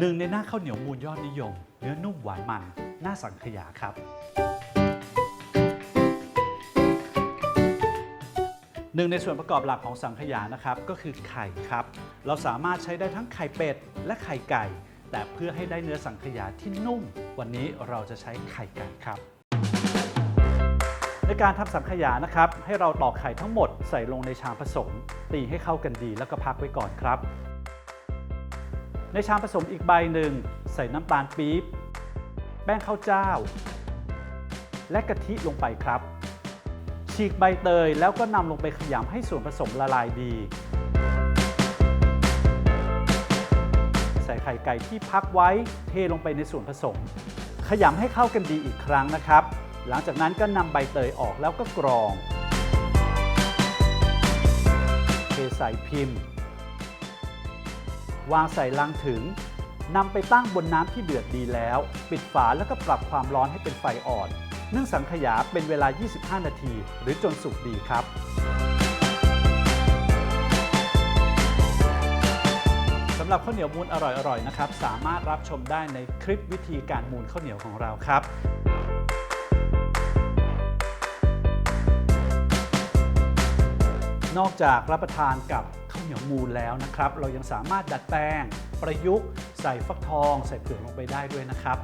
หนึ่งในหน้าข้าวเหนียวมูลยอดนิยม เนื้อนุ่มหวานมัน หน้าสังขยาครับ หนึ่งในส่วนประกอบหลักของสังขยานะครับ ก็คือไข่ครับ เราสามารถใช้ได้ทั้งไข่เป็ดและไข่ไก่ แต่เพื่อให้ได้เนื้อสังขยาที่นุ่ม วันนี้เราจะใช้ไข่ไก่ครับในการทำสังขยานะครับ ให้เราตอกไข่ทั้งหมดใส่ลงในชามผสม ตีให้เข้ากันดีแล้วก็พักไว้ก่อนครับ ในชามผสมอีกใบหนึ่ง ใส่น้ำตาลปี๊บ แป้งข้าวเจ้า และกะทิลงไปครับ ฉีกใบเตยแล้วก็นำลงไปขยำให้ส่วนผสมละลายดี ใส่ไข่ไก่ที่พักไว้เทลงไปในส่วนผสม ขยำให้เข้ากันดีอีกครั้งนะครับ หลังจากนั้นก็นำใบเตยออกแล้วก็กรองเทใส่พิมพ์ วางใส่ลังถึงนำไปตั้งบนน้ำที่เดือดดีแล้ว ปิดฝาแล้วก็ปรับความร้อนให้เป็นไฟอ่อนนึ่งสังขยาเป็นเวลา 25 นาที หรือจนสุกดีครับ สำหรับข้าวเหนียวมูลอร่อยๆนะครับ สามารถรับชมได้ในคลิปวิธีการมูลข้าวเหนียวของเราครับ นอกจากรับประทานกับข้าวเหนียวมูลแล้วนะครับ เรายังสามารถดัดแปลง ประยุกต์ ใส่ฟักทอง ใส่เผือกลงไปได้ด้วยนะครับ